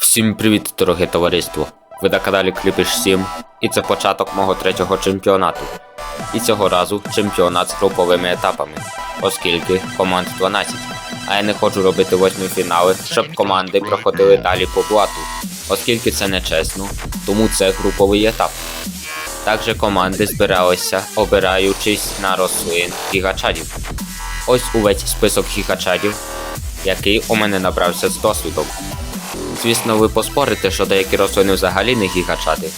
Всім привіт, дороге товариство! Ви на каналі Кліпіш 7 і це початок мого третього чемпіонату. І цього разу чемпіонат з груповими етапами, оскільки команд 12. А я не хочу робити восьмі фінали, щоб команди проходили далі по блату, оскільки це нечесно, тому це груповий етап. Також команди збиралися, обираючись на рослин гігачадів. Ось увесь список гігачадів, який у мене набрався з досвідом. Звісно, ви поспорите, що деякі рослини взагалі не гігачади.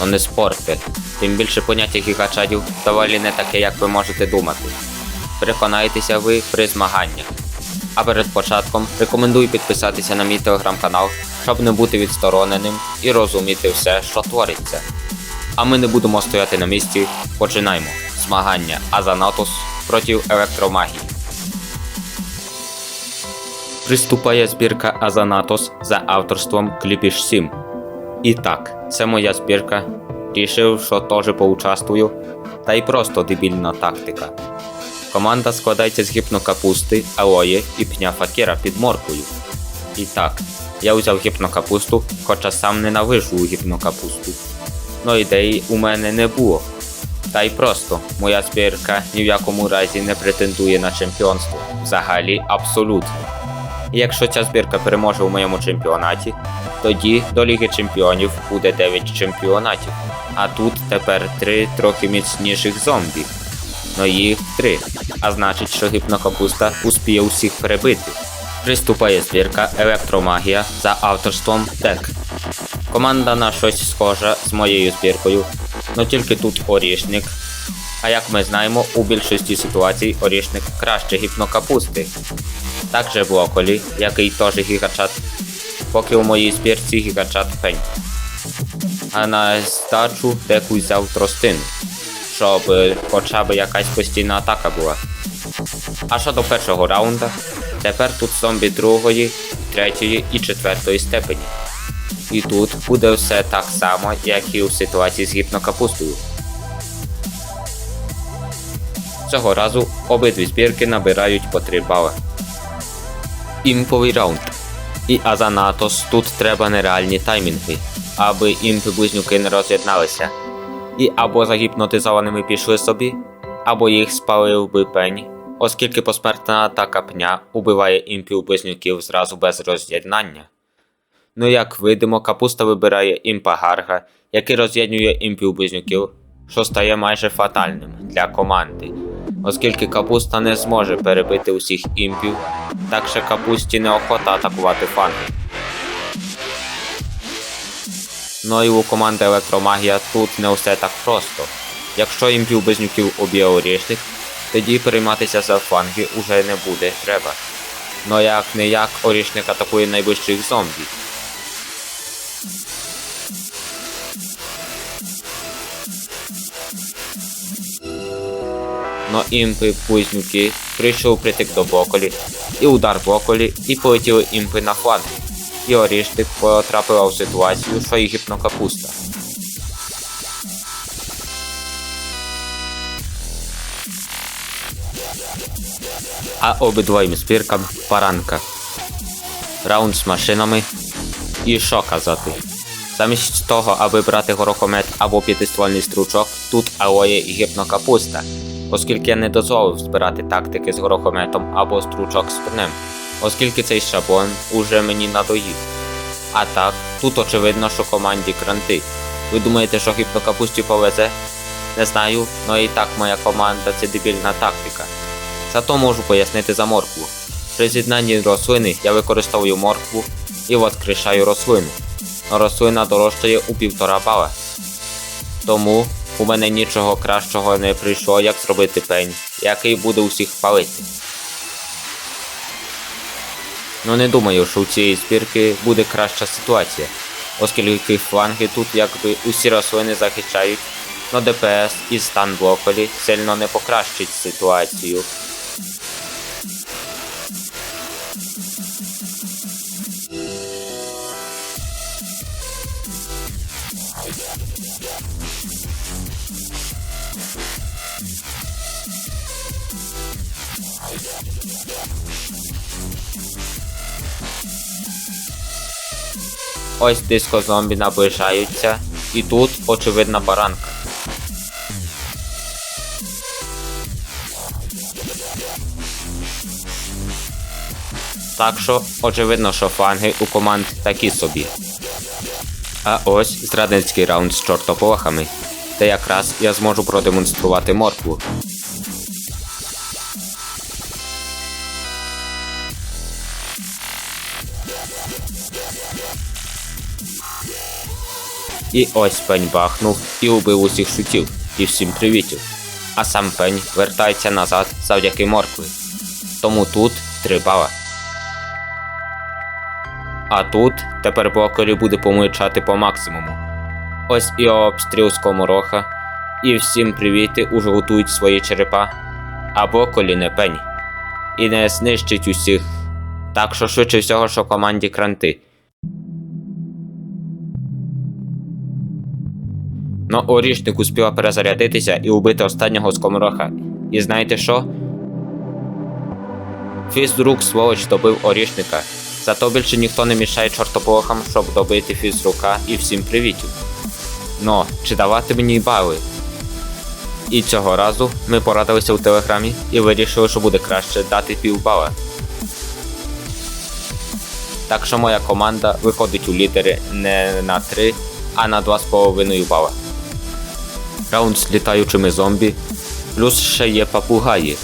Ну не спорте. Тим більше поняття гігачадів доволі не таке, як ви можете думати. Переконайтеся ви при змаганнях. А перед початком рекомендую підписатися на мій телеграм-канал, щоб не бути відстороненим і розуміти все, що твориться. А ми не будемо стояти на місці. Починаємо. Змагання Азанатус проти електромагії. Приступає збірка Азанатос за авторством Кліпіш 7. І так, це моя збірка. Рішив, що теж поучаствую, та й просто дебільна тактика. Команда складається з гіпнокапусти, алої і пня факіра під моркою. І так, я взяв гіпнокапусту, хоча сам ненавижу гіпнокапусту. Но ідеї у мене не було. Та й просто, моя збірка ні в якому разі не претендує на чемпіонство. Взагалі абсолютно. І якщо ця збірка переможе у моєму чемпіонаті, тоді до Ліги Чемпіонів буде 9 чемпіонатів. А тут тепер 3 трохи міцніших зомбі. Но їх 3. А значить, що гіпнокапуста успіє усіх перебити. Приступає збірка Електромагія за авторством Дек. Команда на щось схожа з моєю збіркою, но тільки тут орішник. А як ми знаємо, у більшості ситуацій орішник краще гіпнокапусти. Також блоколі, який теж гігачат, поки у моїй збірці гігачат пень. А на здачу деку взяв тростину, щоб е, хоча б якась постійна атака була. А що до першого раунда, тепер тут зомбі другої, третьої і четвертої степені. І тут буде все так само, як і у ситуації з гіпнокапустою. Цього разу обидві збірки набирають по 3 бали. Імповий раунд. І Азанатос тут треба нереальні таймінги, аби імпи близнюки не роз'єдналися. І або загіпнотизованими пішли собі, або їх спалив би пень, оскільки посмертна атака пня убиває імпів близнюків зразу без роз'єднання. Ну як видимо, капуста вибирає імпа Гарга, який роз'єднує імпів близнюків, що стає майже фатальним для команди, оскільки капуста не зможе перебити усіх імпів, так що капусті неохота атакувати фанги. Ну і у команди електромагія тут не все так просто. Якщо імпів близнюків об'є орішник, тоді перейматися за фанги уже не буде треба. Но як не як орішник атакує найближчих зомбі. Но імпи близнюки прийшов притик до Боколі, і удар Боколі, і полетіли імпи на фланг. І Оріштик потрапила в ситуацію, що і гіпнокапуста. А обидвоїм збіркам паранка. Раунд з машинами. І що казати? Замість того, аби брати горохомет або п'ятиствольний стручок, тут алоє і гіпнокапуста, оскільки я не дозволив збирати тактики з горохометом або стручок з пнем, оскільки цей шаблон уже мені надоїв. А так, тут очевидно, що команді кранти. Ви думаєте, що гіпнокапусті повезе? Не знаю, але і так моя команда це дебільна тактика. Зато можу пояснити за моркву. При з'єднанні рослини я використовую моркву і воскрешаю рослину. Рослина дорожчає у півтора бала. Тому у мене нічого кращого не прийшло, як зробити пень, який буде усіх палити. Ну не думаю, що у цієї збірки буде краща ситуація, оскільки фланги тут якби усі рослини захищають, но ДПС і стан блоколі сильно не покращить ситуацію. Ось диско зомбі наближаються, і тут очевидна баранка. Так що, очевидно, що фанги у команд такі собі. А ось зрадницький раунд з чортополохами, де якраз я зможу продемонструвати моркву. І ось пень бахнув і убив усіх шутів, і всім привітів. А сам пень вертається назад завдяки моркві. Тому тут три бала. А тут тепер блокері буде помичати по максимуму. Ось і обстріл з комороха. І всім привіти уже готують свої черепа. А блоколі не пень. І не знищить усіх. Так що швидше всього, що команді кранти. Но орішник успіла перезарядитися і убити останнього скомороха. І знаєте що? Фізрук сволоч добив орішника. Зато більше ніхто не мішає чортобогам, щоб добити фізрука і всім привітів. Но, чи давати мені бали? І цього разу ми порадилися у телеграмі і вирішили, що буде краще дати півбала. Так що моя команда виходить у лідери не на 3, а на 2,5 бала. Раунд з літаючими зомбі, плюс ще є папугаї.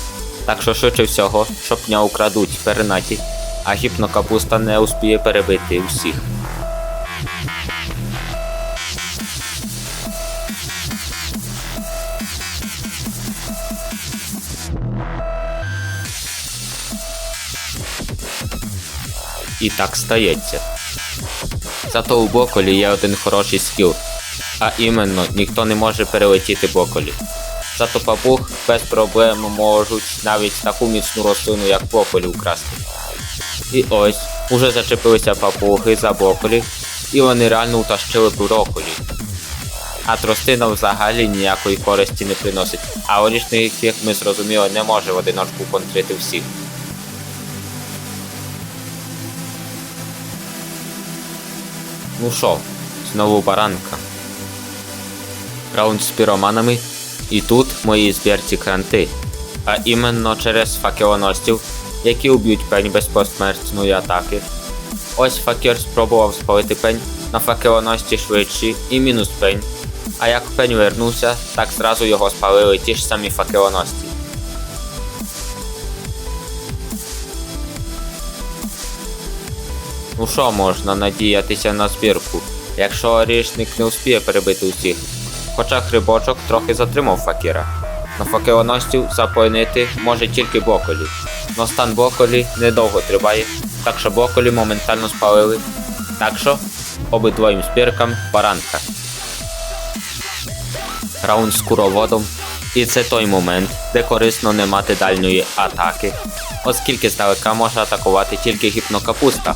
Так що швидше всього, не украдуть пернаті, а гіпнокапуста не успіє перебити всіх. І так стається. Зато у Боколі є один хороший скіл, а іменно ніхто не може перелетіти Боколі. Зато папуг без проблем можуть навіть таку міцну рослину, як Боколі, украсти. І ось, уже зачепилися папуги за Боколі, і вони реально утащили броколі. А тростина взагалі ніякої користі не приносить, а орішник, як ми зрозуміли, не може в одиночку контрити всіх. Ну що, знову баранка. Раунд з піроманами. І тут мої збірці кранти. А іменно через факелоносців, які уб'ють пень без посмертної атаки. Ось факер спробував спалити пень на факелоносці швидші і мінус пень. А як пень вернувся, так зразу його спалили ті ж самі факелоносці. Ну що можна надіятися на збірку, якщо орішник не успіє перебити усіх. Хоча хрибочок трохи затримав факіра. На факелоносців заполонити може тільки Боколі. Но стан Боколі недовго триває, так що Боколі моментально спалили. Так що обидвоїм збіркам баранка. Раунд з куроводом. І це той момент, де корисно не мати дальньої атаки, оскільки здалека може атакувати тільки гіпнокапуста.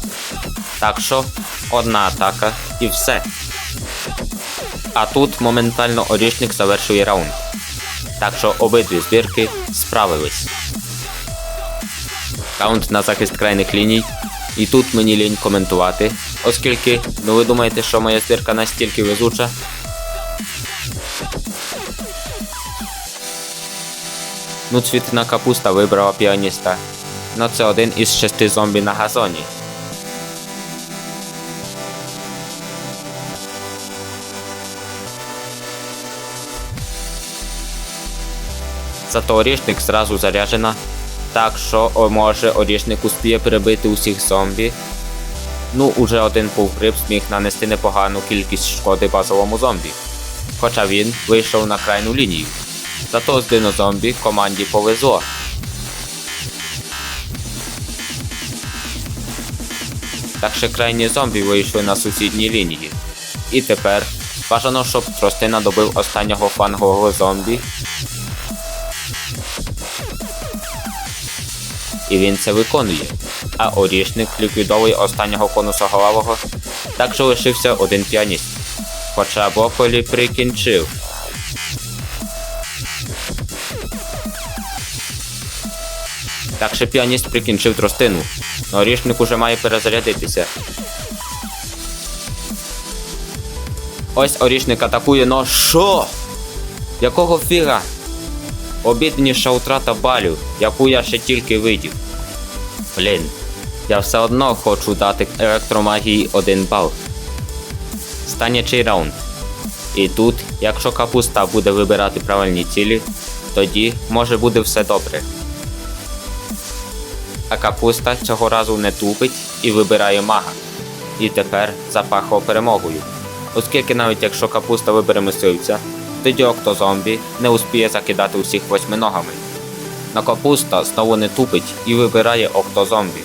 Так що одна атака і все. А тут моментально орішник завершує раунд. Так що обидві збірки справились. Раунд на захист крайних ліній. І тут мені лінь коментувати, оскільки, ну ви думаєте, що моя збірка настільки везуча? Ну, цвітна капуста вибрала піаніста. Ну це один із шести зомбі на газоні. Зато орішник зразу заряджена. Так що може орішник успіє перебити усіх зомбі. Ну, уже один повгриб зміг нанести непогану кількість шкоди базовому зомбі. Хоча він вийшов на крайну лінію. Зато з динозомбі команді повезло. Так що крайні зомбі вийшли на сусідній лінії. І тепер бажано, щоб тростина добив останнього фангового зомбі. І він це виконує. А орішник ліквідовує останнього конусоголового, так що лишився один піаніст. Хоча Боколі прикінчив. Так що піаніст прикінчив тростину. но Орішник уже має перезарядитися. Ось орішник атакує, но що? Якого фіга? Обідніша втрата балів, яку я ще тільки видів. Блін, я все одно хочу дати електромагії один бал. Станячий раунд. І тут, якщо капуста буде вибирати правильні цілі, тоді може буде все добре. А капуста цього разу не тупить і вибирає мага. І тепер запахло перемогою. Оскільки навіть якщо капуста вибере мисливця, тоді октозомбі не успіє закидати усіх восьминогами. Но капуста знову не тупить і вибирає октозомбі,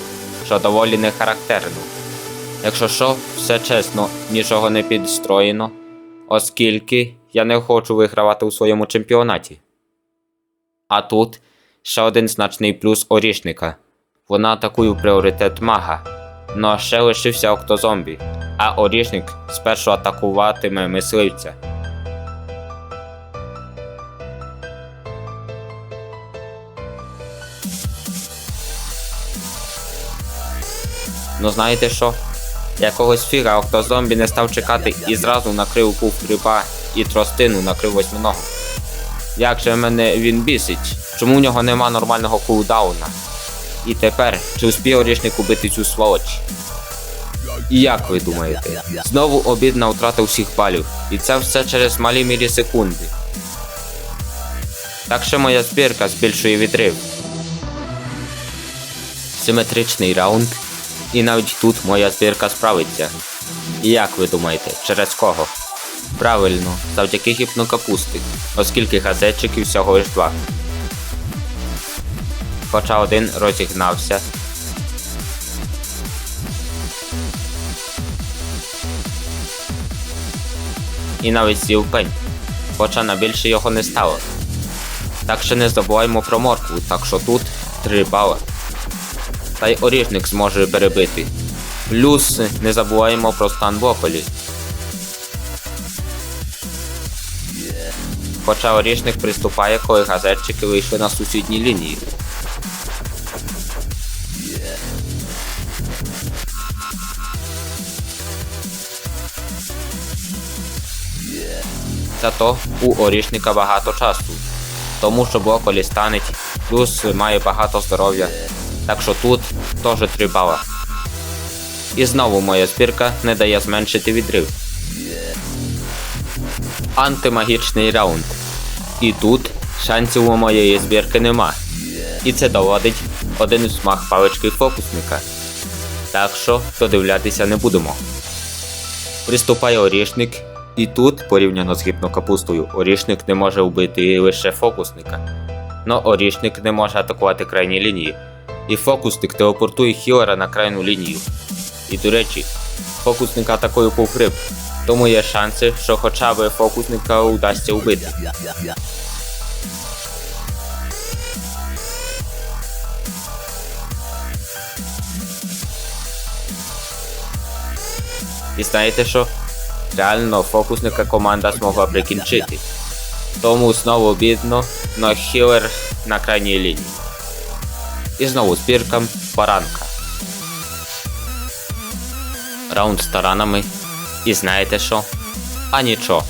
що доволі не характерно. Якщо що, все чесно, нічого не підстроєно, оскільки я не хочу вигравати у своєму чемпіонаті. А тут ще один значний плюс орішника. Вона атакує пріоритет мага. Ну а ще лишився октозомбі, а орішник спершу атакуватиме мисливця. Ну знаєте що? Якогось фіга октозомбі не став чекати і зразу накрив кув гриба і тростину накрив восьминогу. Як же мене він бісить? Чому в нього нема нормального кулдауна? І тепер, чи успіє орішник убити цю сволоч? І як ви думаєте? Знову обідна втрата всіх балів. І це все через малі мілісекунди. Так що моя збірка збільшує відрив. Симетричний раунд. І навіть тут моя збірка справиться. І як ви думаєте, через кого? Правильно, завдяки гіпнокапусти, оскільки газетчиків всього лиш два. Хоча один розігнався. І навіть з'їв пень, хоча на більше його не стало. Так що не забуваємо про моркву, так що тут 3 бали. Та й оріжник зможе перебити. Плюс не забуваємо про стан Боколі. Хоча орішник приступає, коли газетчики вийшли на сусідній лінії. Зато у орішника багато часу, тому що Боколі станеть, плюс має багато здоров'я. Так що тут теж 3 бала. І знову моя збірка не дає зменшити відрив. Антимагічний раунд. І тут шансів у моєї збірки нема. І це доводить один змах палички фокусника. Так що додивлятися не будемо. Приступає орішник, і тут, порівняно з гіпнокапустою, орішник не може вбити лише фокусника. Но орішник не може атакувати крайні лінії. І фокусник телепортує хілера на крайну лінію. І до речі, фокусник атакує повгриб, тому є шанси, що хоча б фокусника удасться вбити. І знаєте що? Реально фокусника команда змогла прикінчити. Тому знову бідно, но хілер на крайній лінії. І знову збірка баранка. Раунд з таранами. І знаєте що? А нічого.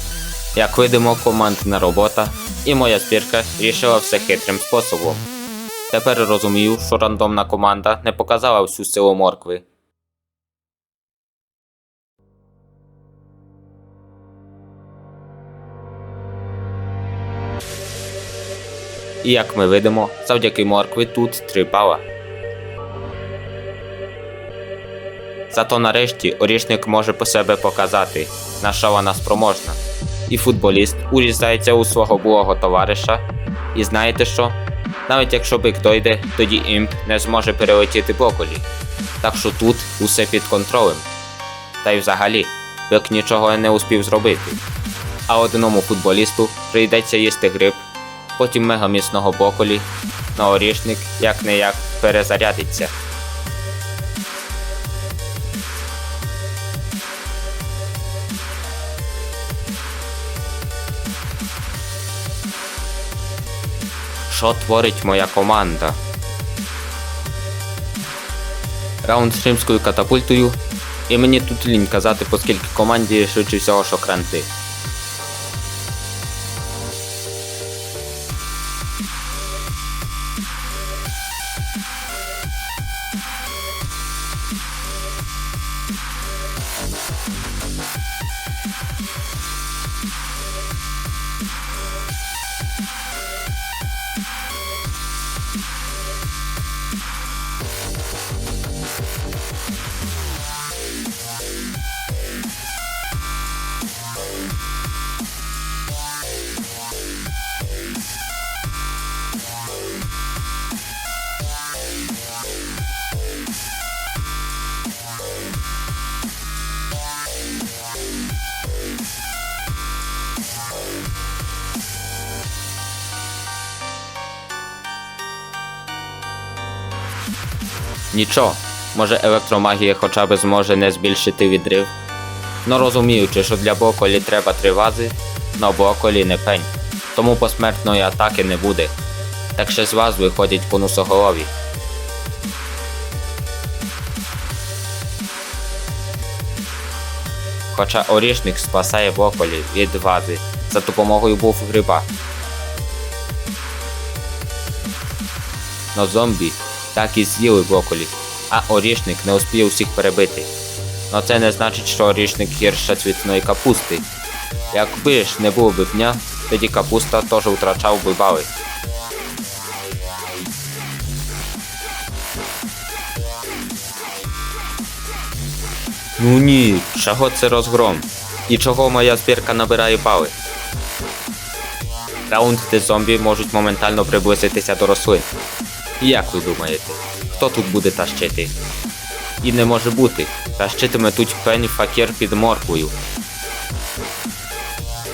Як видимо, командна робота, і моя збірка рішила все хитрим способом. Тепер розумію, що рандомна команда не показала всю силу моркви. І як ми видимо, завдяки моркві тут 3 бала. Зато нарешті орішник може по себе показати, на що вона спроможна. І футболіст урізається у свого булого товариша. І знаєте що? Навіть якщо бик дойде, тоді імп не зможе перелетіти боколі. Так що тут усе під контролем. Та й взагалі, бик нічого не успів зробити. А одному футболісту прийдеться їсти гриб, потім мегаміцного боколі, на орішник як не як перезарядиться. Що творить моя команда? Раунд з римською катапультою. І мені тут лінь казати, оскільки команді швидше всього, що кранти. Нічого, може електромагія хоча б зможе не збільшити відрив. Но розуміючи, що для Боколі треба три вази, на Боколі не пень, тому посмертної атаки не буде. Так ще з вас виходять конусоголові. Хоча орішник спасає Боколі від вази за допомогою був гриба. Но зомбі так і з'їли броколі, а орішник не успів всіх перебити. Но це не значить, що орішник гірше цвітної капусти. Якби ж не було б дня, тоді капуста теж втрачав би бали. Ну ні, чого це розгром? І чого моя збірка набирає бали? Раунд, де зомбі можуть моментально приблизитися до рослин. Як ви думаєте, хто тут буде тащити? І не може бути. Тащитиме тут пень факір під морквою.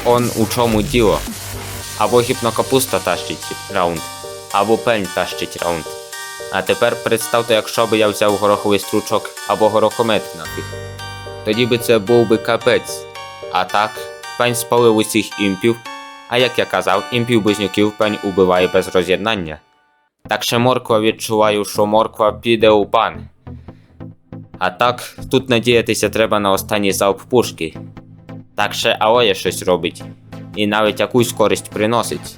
Он у чому діло. Або гіпнокапуста тащить раунд, або пень тащить раунд. А тепер представте, якщо би я взяв гороховий стручок або горохомет нафіг. Тоді би це був би капець. А так, пень спалив усіх імпів, а як я казав, імпів близнюків пень убиває без роз'єднання. Так ще морква відчуваю, що морква піде у пан. А так, тут надіятися треба на останній залп пушки. Так ще Аоя щось робить. І навіть якусь користь приносить.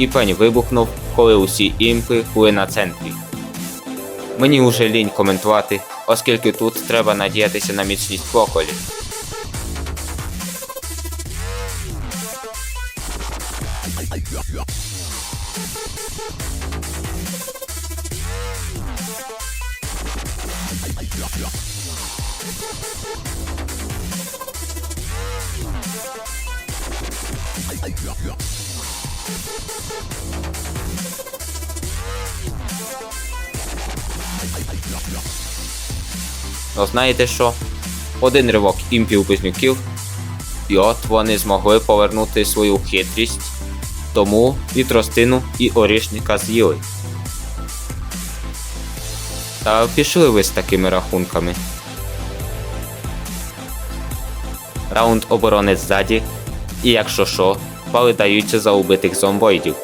І пень вибухнув, коли усі імпи були на центрі. Мені уже лінь коментувати, оскільки тут треба надіятися на міцність поколі. Ну знаєте що? Один ривок імпів близнюків, і от вони змогли повернути свою хитрість, тому і тростину, і орішника з'їли. Та пішли ви з такими рахунками. Раунд оборони ззаді, і якщо що, бали даються за убитих зомбоїдів,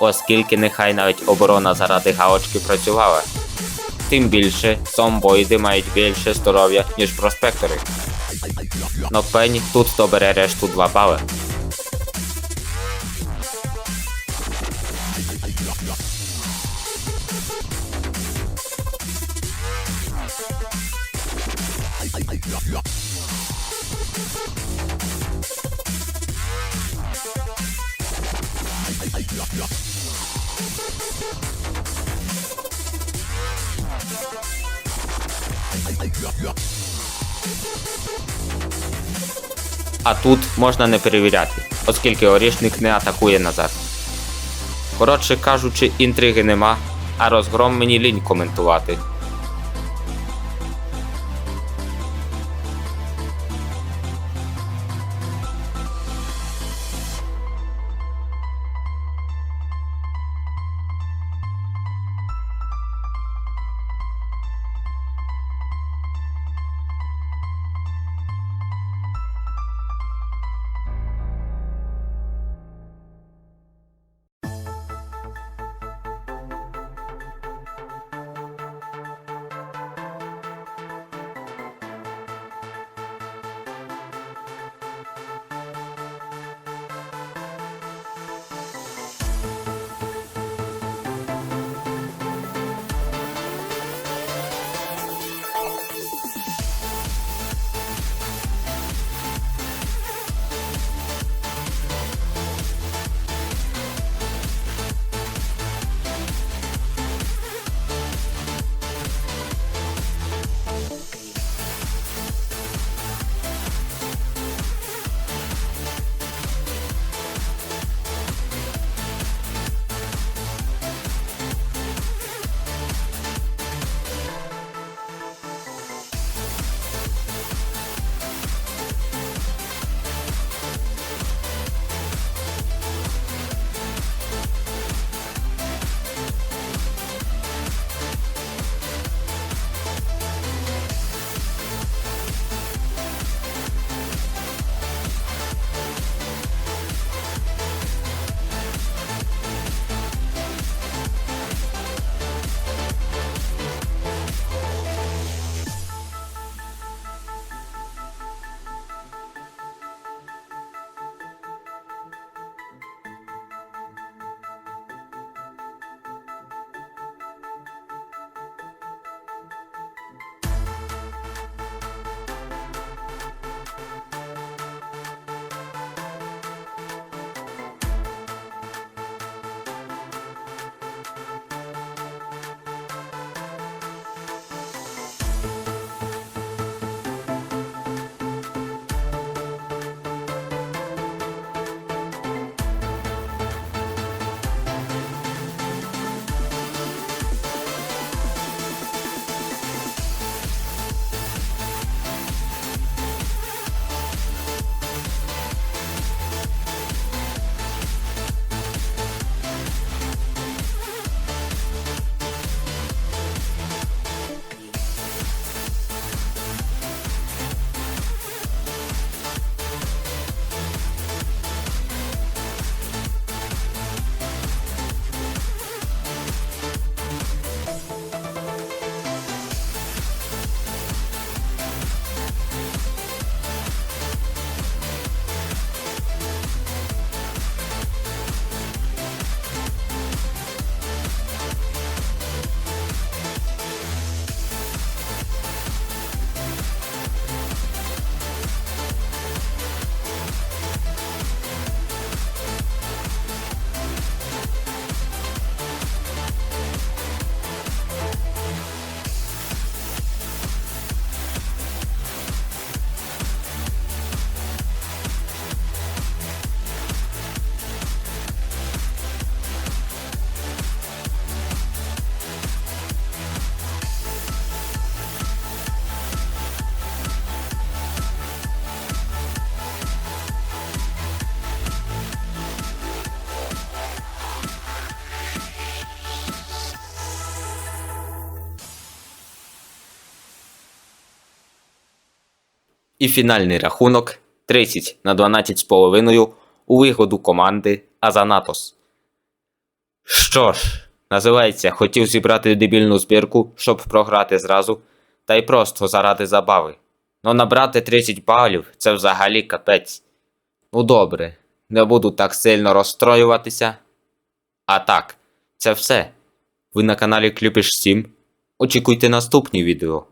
оскільки нехай навіть оборона заради галочки працювала. Тим більше зомбоїди мають більше здоров'я, ніж проспектори. Но пень тут добере решту 2 бали. Можна не перевіряти, оскільки орішник не атакує назад. Коротше кажучи, інтриги нема, а розгром мені лінь коментувати. І фінальний рахунок 30 на 12 з половиною у вигоду команди Азанатос. Що ж, називається, хотів зібрати дебільну збірку, щоб програти зразу, та й просто заради забави. Но набрати 30 балів це взагалі капець. Ну добре, не буду так сильно розстроюватися. А так, це все. Ви на каналі Клюпіш 7. Очікуйте наступні відео.